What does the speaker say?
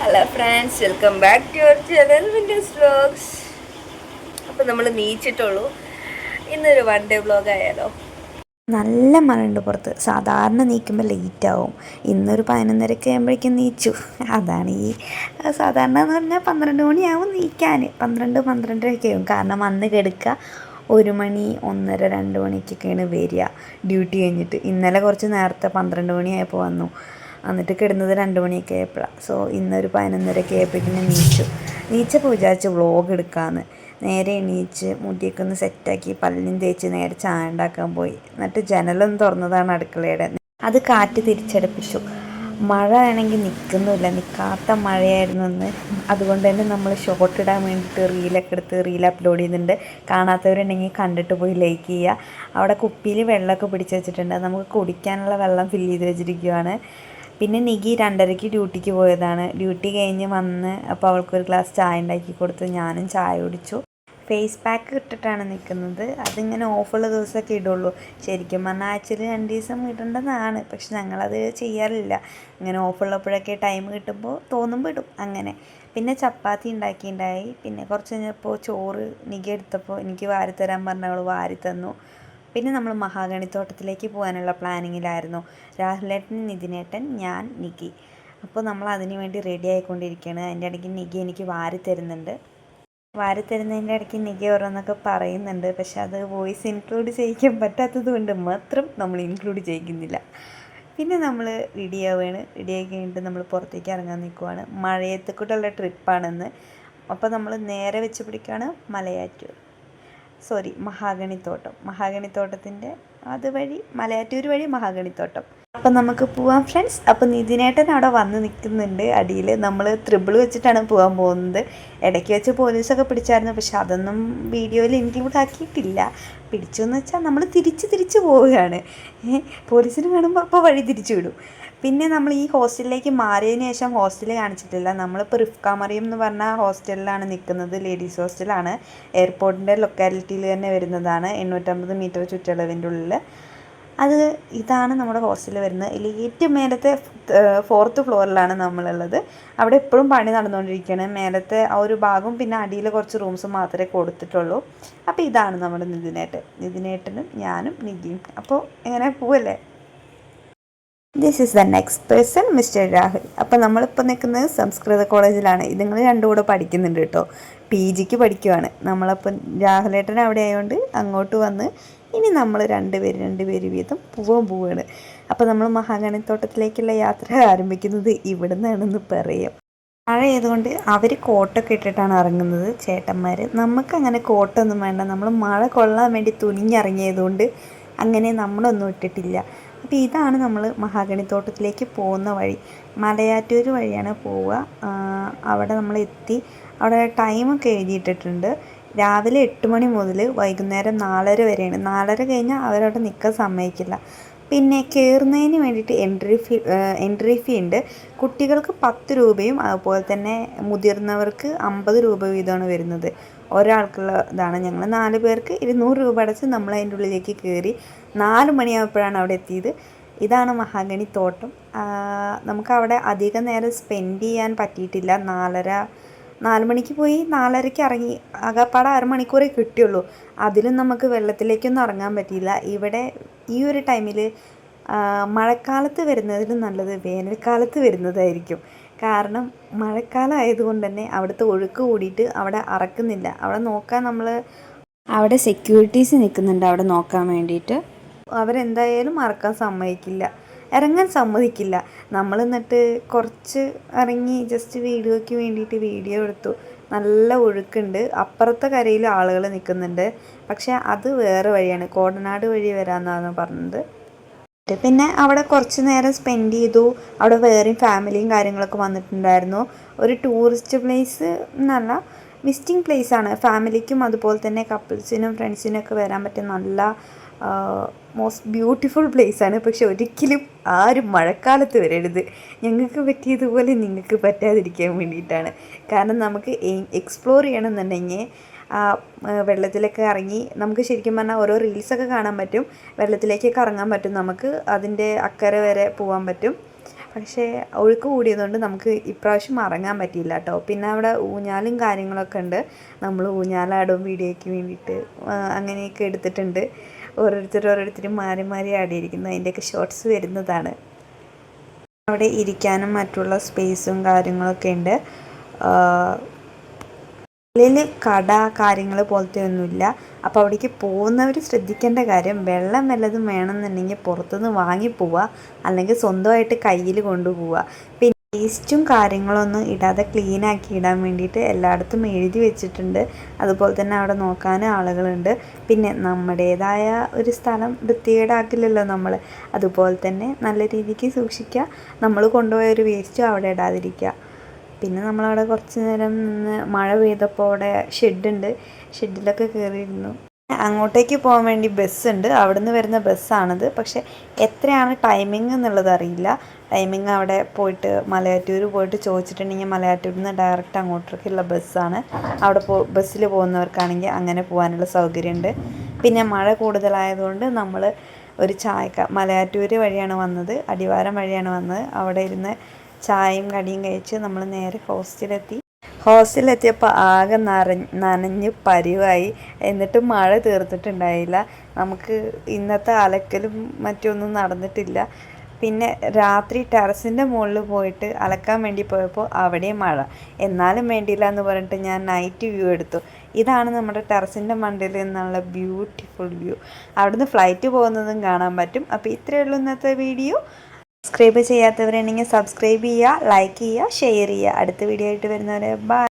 Hello friends welcome back to your channel Windows vlogs അപ്പോൾ നമ്മൾ നീച്ചിട്ടുള്ളൂ. ഇന്നൊരു വൺ ഡേ വ്ളോഗ് ആയാലോ? നല്ല മഴയുണ്ട് പുറത്ത്. സാധാരണ നീക്കുമ്പോൾ ലേറ്റ് ആവും. ഇന്നൊരു പതിനൊന്നരക്ക് ആകുമ്പോഴേക്കും നീച്ചു. അതാണ് ഈ സാധാരണ എന്ന് പറഞ്ഞാൽ പന്ത്രണ്ട് മണിയാവും നീക്കാൻ പന്ത്രണ്ട് പന്ത്രണ്ടരയൊക്കെ ആവും. കാരണം അന്ന് കെടുക്കുക ഒരു മണി ഒന്നര രണ്ട് മണിക്കൊക്കെയാണ് വരിക. ഡ്യൂട്ടി കഴിഞ്ഞിട്ട്. ഇന്നലെ കുറച്ച് നേരത്തെ പന്ത്രണ്ട് മണിയായപ്പോൾ വന്നു. എന്നിട്ട് കിടന്നത് രണ്ട് മണിയൊക്കെ ആയപ്പോഴാണ് സോ ഇന്നൊരു പതിനൊന്നരയൊക്കെ ആയപ്പോഴേക്കും നീച്ചു നീച്ചപ്പോൾ വിചാരിച്ചു വ്ളോഗ് എടുക്കാമെന്ന് നേരെ എണീച്ച് മുടിയൊക്കെ ഒന്ന് സെറ്റാക്കി പല്ലിനും തേച്ച് നേരെ ചായ ഉണ്ടാക്കാൻ പോയി. എന്നിട്ട് ജനലൊന്ന് തുറന്നതാണ് അടുക്കളയുടെ. അത് കാറ്റ് തിരിച്ചടുപ്പിച്ചു. മഴ ആണെങ്കിൽ നിൽക്കുന്നില്ല നിൽക്കാത്ത മഴയായിരുന്നു എന്ന് അതുകൊണ്ട് തന്നെ നമ്മൾ ഷോർട്ട് ഇടാൻ വേണ്ടിയിട്ട് റീലൊക്കെ എടുത്ത് റീൽ അപ്ലോഡ് ചെയ്യുന്നുണ്ട് കാണാത്തവരുണ്ടെങ്കിൽ കണ്ടിട്ട് പോയി ലൈക്ക് ചെയ്യുക. അവിടെ കുപ്പിയിൽ വെള്ളമൊക്കെ പിടിച്ച് വെച്ചിട്ടുണ്ട്. നമുക്ക് കുടിക്കാനുള്ള വെള്ളം ഫില്ല് ചെയ്ത് വെച്ചിരിക്കുകയാണ് പിന്നെ നികി രണ്ടരയ്ക്ക് ഡ്യൂട്ടിക്ക് പോയതാണ്. ഡ്യൂട്ടി കഴിഞ്ഞ് വന്ന് അപ്പോൾ അവൾക്കൊരു ഗ്ലാസ് ചായ ഉണ്ടാക്കി കൊടുത്തു. ഞാനും ചായ കുടിച്ചു. ഫേസ് പാക്ക് ഇട്ടിട്ടാണ് നിൽക്കുന്നത്. അതിങ്ങനെ ഓഫുള്ള ദിവസമൊക്കെ ഇടുള്ളൂ. ശരിക്കും പറഞ്ഞാൽ ആഴ്ചയിൽ രണ്ട് ദിവസം ഇടേണ്ടതാണ്. പക്ഷെ ഞങ്ങളത് ചെയ്യാറില്ല. ഇങ്ങനെ ഓഫുള്ളപ്പോഴൊക്കെ ടൈം കിട്ടുമ്പോൾ തോന്നുമ്പോൾ ഇടും അങ്ങനെ. പിന്നെ ചപ്പാത്തി ഉണ്ടാക്കിയിട്ടുണ്ടായി. പിന്നെ കുറച്ച് കഴിഞ്ഞപ്പോൾ ചോറ് നിഗി എടുത്തപ്പോൾ എനിക്ക് വാരിത്തരാൻ തരാൻ അവൾ വാരി തന്നു പിന്നെ നമ്മൾ മഹാഗണിത്തോട്ടത്തിലേക്ക് പോകാനുള്ള പ്ലാനിങ്ങിലായിരുന്നു. രാഹുലേട്ടൻ നിതിനേട്ടൻ ഞാൻ നിക്കി അപ്പോൾ നമ്മൾ അതിന് വേണ്ടി റെഡി ആയിക്കൊണ്ടിരിക്കുകയാണ്. അതിന്റെ ഇടയ്ക്ക് നിഗി എനിക്ക് വാരി തരുന്നുണ്ട്. വാരി തരുന്നതിന്റെ ഇടയ്ക്ക് നിഗി ഓരോന്നൊക്കെ പറയുന്നുണ്ട്. പക്ഷെ അത് വോയിസ് ഇൻക്ലൂഡ് ചെയ്യിക്കാൻ പറ്റാത്തത് കൊണ്ട് മാത്രം നമ്മൾ ഇൻക്ലൂഡ് ചെയ്യിക്കുന്നില്ല. പിന്നെ നമ്മൾ റെഡി ആവുകയാണ്. റെഡി ആയി കഴിഞ്ഞിട്ട് നമ്മൾ പുറത്തേക്ക് ഇറങ്ങാൻ നിൽക്കുവാണ്. മഴയത്ത് കൂടെയുള്ള ട്രിപ്പാണെന്ന് അപ്പോൾ നമ്മൾ നേരെ വെച്ച് പിടിക്കുകയാണ് മലയാറ്റൂർ. സോറി മഹാഗണിത്തോട്ടം. മഹാഗണിത്തോട്ടത്തിന്റെ അതുവഴി മലയാറ്റൂർ വഴി മഹാഗണിത്തോട്ടം. അപ്പം നമുക്ക് പോവാം ഫ്രണ്ട്സ്. അപ്പം നിതിനേട്ടൻ അവിടെ വന്ന് നിൽക്കുന്നുണ്ട് അടിയിൽ. നമ്മൾ ത്രിബിൾ വെച്ചിട്ടാണ് പോകാൻ പോകുന്നത്. ഇടയ്ക്ക് വെച്ച് പോലീസൊക്കെ പിടിച്ചായിരുന്നു. പക്ഷെ അതൊന്നും വീഡിയോയിൽ ഇൻക്ലൂഡ് ആക്കിയിട്ടില്ല. പിടിച്ചു എന്ന് വെച്ചാൽ നമ്മൾ തിരിച്ച് തിരിച്ച് പോവുകയാണ്. പോലീസിന് കാണുമ്പോൾ അപ്പോൾ വഴി തിരിച്ചു വിടും. പിന്നെ നമ്മൾ ഈ ഹോസ്റ്റലിലേക്ക് മാറിയതിന് ശേഷം ഹോസ്റ്റൽ കാണിച്ചിട്ടില്ല. നമ്മളിപ്പോൾ റിഫ്ക മറിയം എന്ന് പറഞ്ഞ ഹോസ്റ്റലിലാണ് നിൽക്കുന്നത്. ലേഡീസ് ഹോസ്റ്റലാണ്. എയർപോർട്ടിന്റെ ലൊക്കാലിറ്റിയിൽ തന്നെ വരുന്നതാണ്. എണ്ണൂറ്റമ്പത് മീറ്റർ ചുറ്റളവിന്റെ ഉള്ളിൽ. അത് ഇതാണ് നമ്മുടെ ഹോസ്റ്റലിൽ വരുന്നത്. ഇതിൽ ഏറ്റവും മേലത്തെ ഫോർത്ത് ഫ്ലോറിലാണ് നമ്മളുള്ളത്. അവിടെ എപ്പോഴും പണി നടന്നുകൊണ്ടിരിക്കുകയാണ്. മേലത്തെ ആ ഒരു ഭാഗവും പിന്നെ അടിയിൽ കുറച്ച് റൂംസ് മാത്രമേ കൊടുത്തിട്ടുള്ളൂ. അപ്പോൾ ഇതാണ് നമ്മുടെ നിതിനേട്ടൻ നിതിനേട്ടനും ഞാനും നിധിയും. അപ്പോൾ എങ്ങനെ പോവല്ലേ? This is the next person mister Rahul അപ്പോൾ നമ്മളിപ്പോൾ നിൽക്കുന്നത് സംസ്കൃത കോളേജിലാണ്. ഇതുങ്ങൾ രണ്ടും കൂടെ പഠിക്കുന്നുണ്ട് കേട്ടോ. പി ജിക്ക് പഠിക്കുവാണ്. നമ്മളപ്പോൾ രാഹുലേട്ടൻ അവിടെ ആയതുകൊണ്ട് അങ്ങോട്ട് വന്ന് ഇനി നമ്മൾ രണ്ടുപേര് രണ്ടുപേര് വീതം പോവാൻ പോവുകയാണ് അപ്പോൾ നമ്മൾ മഹാഗണിത്തോട്ടത്തിലേക്കുള്ള യാത്ര ആരംഭിക്കുന്നത് ഇവിടെ നിന്നാണെന്ന് പറയാം. മഴ ആയതുകൊണ്ട് അവർ കോട്ടൊക്കെ ഇട്ടിട്ടാണ് ഇറങ്ങുന്നത്. ചേട്ടന്മാർ നമുക്ക് അങ്ങനെ കോട്ടൊന്നും വേണ്ട. നമ്മൾ മഴ കൊള്ളാൻ വേണ്ടി തുനിഞ്ഞിറങ്ങിയതുകൊണ്ട് അങ്ങനെ നമ്മളൊന്നും ഇട്ടിട്ടില്ല. അപ്പോൾ ഇതാണ് നമ്മൾ മഹാഗണിത്തോട്ടത്തിലേക്ക് പോകുന്ന വഴി. മലയാറ്റൂർ വഴിയാണ് പോവുക. അവിടെ നമ്മൾ എത്തി. അവിടെ ടൈമൊക്കെ എഴുതിയിട്ടിട്ടുണ്ട്. രാവിലെ എട്ട് മണി മുതൽ വൈകുന്നേരം നാലര വരെയാണ്. നാലര കഴിഞ്ഞാൽ അവരവിടെ നിൽക്കാൻ സമ്മതിക്കില്ല. പിന്നെ കയറുന്നതിന് വേണ്ടിയിട്ട് എൻട്രി ഫീ എൻട്രി ഫീ ഉണ്ട്. കുട്ടികൾക്ക് പത്ത് രൂപയും അതുപോലെ തന്നെ മുതിർന്നവർക്ക് അമ്പത് രൂപ വീതമാണ് വരുന്നത്. ഒരാൾക്കുള്ള ഇതാണ്. ഞങ്ങൾ നാല് പേർക്ക് ഇരുന്നൂറ് രൂപ അടച്ച് നമ്മൾ അതിന്റെ ഉള്ളിലേക്ക് കയറി നാല് മണിയായപ്പോഴാണ് അവിടെ എത്തിയത്. ഇതാണ് മഹാഗണി തോട്ടം. നമുക്കവിടെ അധികം നേരം സ്പെൻഡ് ചെയ്യാൻ പറ്റിയിട്ടില്ല. നാലര നാല് മണിക്ക് പോയി നാലരയ്ക്ക് ഇറങ്ങി. ആകപ്പാടെ അരമണിക്കൂറേ കിട്ടിയുള്ളൂ. അതിലും നമുക്ക് വെള്ളത്തിലേക്കൊന്നും ഇറങ്ങാൻ പറ്റിയില്ല. ഇവിടെ ഈ ഒരു ടൈമിൽ മഴക്കാലത്ത് വരുന്നതിലും നല്ലത് വേനൽക്കാലത്ത് വരുന്നതായിരിക്കും. കാരണം മഴക്കാലം ആയതുകൊണ്ട് തന്നെ അവിടുത്തെ ഒഴുക്ക് കൂടിയിട്ട് അവിടെ അറക്കുന്നില്ല. അവിടെ നോക്കാൻ നമ്മൾ അവിടെ സെക്യൂരിറ്റീസ് നിൽക്കുന്നുണ്ട് അവിടെ നോക്കാൻ വേണ്ടിയിട്ട്. അവരെന്തായാലും അറക്കാൻ സമ്മതിക്കില്ല. ഇറങ്ങാൻ സമ്മതിക്കില്ല. നമ്മൾ എന്നിട്ട് കുറച്ച് ഇറങ്ങി ജസ്റ്റ് വീഡിയോയ്ക്ക് വേണ്ടിയിട്ട് വീഡിയോ എടുത്തു. നല്ല ഒഴുക്കുണ്ട്. അപ്പുറത്തെ കരയിൽ ആളുകൾ നിൽക്കുന്നുണ്ട്. പക്ഷേ അത് വേറെ വഴിയാണ്. കോടനാട് വഴി വരാമെന്നാണ് പറഞ്ഞത്. പിന്നെ അവിടെ കുറച്ച് നേരം സ്പെൻഡ് ചെയ്തു. അവിടെ വേറെയും ഫാമിലിയും കാര്യങ്ങളൊക്കെ വന്നിട്ടുണ്ടായിരുന്നു. ഒരു ടൂറിസ്റ്റ് പ്ലേസ് എന്നല്ല വിസിറ്റിംഗ് പ്ലേസ് ആണ്. ഫാമിലിക്കും അതുപോലെ തന്നെ കപ്പിൾസിനും ഫ്രണ്ട്സിനും ഒക്കെ വരാൻ പറ്റിയ നല്ല മോസ്റ്റ് ബ്യൂട്ടിഫുൾ പ്ലേസ് ആണ്. പക്ഷെ ഒരിക്കലും ആരും മഴക്കാലത്ത് വരരുത്. ഞങ്ങൾക്ക് പറ്റിയതുപോലെ നിങ്ങൾക്ക് പറ്റാതിരിക്കാൻ വേണ്ടിയിട്ടാണ്. കാരണം നമുക്ക് എക്സ്പ്ലോർ ചെയ്യണമെന്നുണ്ടെങ്കിൽ വെള്ളത്തിലൊക്കെ ഇറങ്ങി നമുക്ക് ശരിക്കും പറഞ്ഞാൽ ഓരോ റീൽസൊക്കെ കാണാൻ പറ്റും. വെള്ളത്തിലേക്കൊക്കെ ഇറങ്ങാൻ പറ്റും. നമുക്ക് അതിന്റെ അക്കരെ വരെ പോകാൻ പറ്റും. പക്ഷേ ഒഴുക്ക് കൂടിയതുകൊണ്ട് നമുക്ക് ഇപ്രാവശ്യം ഇറങ്ങാൻ പറ്റിയില്ല കേട്ടോ. പിന്നെ അവിടെ ഊഞ്ഞാലും കാര്യങ്ങളൊക്കെ ഉണ്ട്. നമ്മൾ ഊഞ്ഞാലാടും വീഡിയോയ്ക്ക് വേണ്ടിയിട്ട് അങ്ങനെയൊക്കെ എടുത്തിട്ടുണ്ട്. ഓരോരുത്തർ ഓരോരുത്തരും മാറി മാറി ആടിയിരിക്കുന്നു. അതിന്റെയൊക്കെ ഷോർട്സ് വരുന്നതാണ്. അവിടെ ഇരിക്കാനും മറ്റുള്ള സ്പേസും കാര്യങ്ങളൊക്കെ ഉണ്ട്. ഉള്ളിൽ കട കാര്യങ്ങൾ പോലത്തെ ഒന്നുമില്ല. അപ്പോൾ അവിടേക്ക് പോകുന്നവർ ശ്രദ്ധിക്കേണ്ട കാര്യം വെള്ളം വല്ലതും വേണമെന്നുണ്ടെങ്കിൽ പുറത്തുനിന്ന് വാങ്ങി പോവുക. അല്ലെങ്കിൽ സ്വന്തമായിട്ട് കയ്യിൽ കൊണ്ടുപോവുക പിന്നെ വേസ്റ്റും കാര്യങ്ങളൊന്നും ഇടാതെ ക്ലീൻ ആക്കി ഇടാൻ വേണ്ടിയിട്ട് എല്ലായിടത്തും എഴുതി വെച്ചിട്ടുണ്ട്. അതുപോലെ തന്നെ അവിടെ നോക്കാനും ആളുകളുണ്ട്. പിന്നെ നമ്മുടേതായ ഒരു സ്ഥലം വൃത്തികേടാക്കില്ലല്ലോ നമ്മൾ അതുപോലെ തന്നെ നല്ല രീതിക്ക് സൂക്ഷിക്കുക. നമ്മൾ കൊണ്ടുപോയ ഒരു വേസ്റ്റും അവിടെ ഇടാതിരിക്കുക. പിന്നെ നമ്മളവിടെ കുറച്ച് നേരം നിന്ന് മഴ പെയ്തപ്പോൾ അവിടെ ഷെഡുണ്ട്. ഷെഡിലൊക്കെ കയറിയിരുന്നു. അങ്ങോട്ടേക്ക് പോകാൻ വേണ്ടി ബസ്സുണ്ട്. അവിടെ നിന്ന് വരുന്ന ബസ്സാണിത്. പക്ഷേ എത്രയാണ് ടൈമിംഗ് എന്നുള്ളത് അറിയില്ല. ടൈമിംഗ് അവിടെ പോയിട്ട് മലയാറ്റൂർ പോയിട്ട് ചോദിച്ചിട്ടുണ്ടെങ്കിൽ മലയാറ്റൂരിൽ നിന്ന് ഡയറക്റ്റ് അങ്ങോട്ടേക്കുള്ള ബസ്സാണ്. അവിടെ പോ ബസ്സിൽ പോകുന്നവർക്കാണെങ്കിൽ അങ്ങനെ പോകാനുള്ള സൗകര്യമുണ്ട്. പിന്നെ മഴ കൂടുതലായതുകൊണ്ട് നമ്മൾ ഒരു ചായക്ക മലയാറ്റൂർ വഴിയാണ് വന്നത്. അടിവാരം വഴിയാണ് വന്നത്. അവിടെ ഇരുന്ന് ചായയും കടിയും കഴിച്ച് നമ്മൾ നേരെ ഹോസ്റ്റലെത്തി ഹോസ്റ്റലിലെത്തിയപ്പോൾ ആകെ നനഞ്ഞ് നനഞ്ഞ് പരിവായി. എന്നിട്ട് മഴ തീർത്തിട്ടുണ്ടായില്ല നമുക്ക് ഇന്നത്തെ അലക്കലും മറ്റൊന്നും നടന്നിട്ടില്ല. പിന്നെ രാത്രി ടെറസിന്റെ മുകളിൽ പോയിട്ട് അലക്കാൻ വേണ്ടി പോയപ്പോൾ അവിടെയും മഴ. എന്നാലും വേണ്ടിയില്ല എന്ന് പറഞ്ഞിട്ട് ഞാൻ നൈറ്റ് വ്യൂ എടുത്തു. ഇതാണ് നമ്മുടെ ടെറസിന്റെ മണ്ടിൽ നിന്നുള്ള ബ്യൂട്ടിഫുൾ വ്യൂ അവിടുന്ന് ഫ്ലൈറ്റ് പോകുന്നതും കാണാൻ പറ്റും. അപ്പോൾ ഇത്രയേ ഉള്ളൂ ഇന്നത്തെ വീഡിയോ സബ്സ്ക്രൈബ് ചെയ്യാത്തവരുണ്ടെങ്കിൽ സബ്സ്ക്രൈബ് ചെയ്യുക ലൈക്ക് ചെയ്യുക ഷെയർ ചെയ്യുക. അടുത്ത വീഡിയോ ആയിട്ട് വരുന്നവരെ ബൈ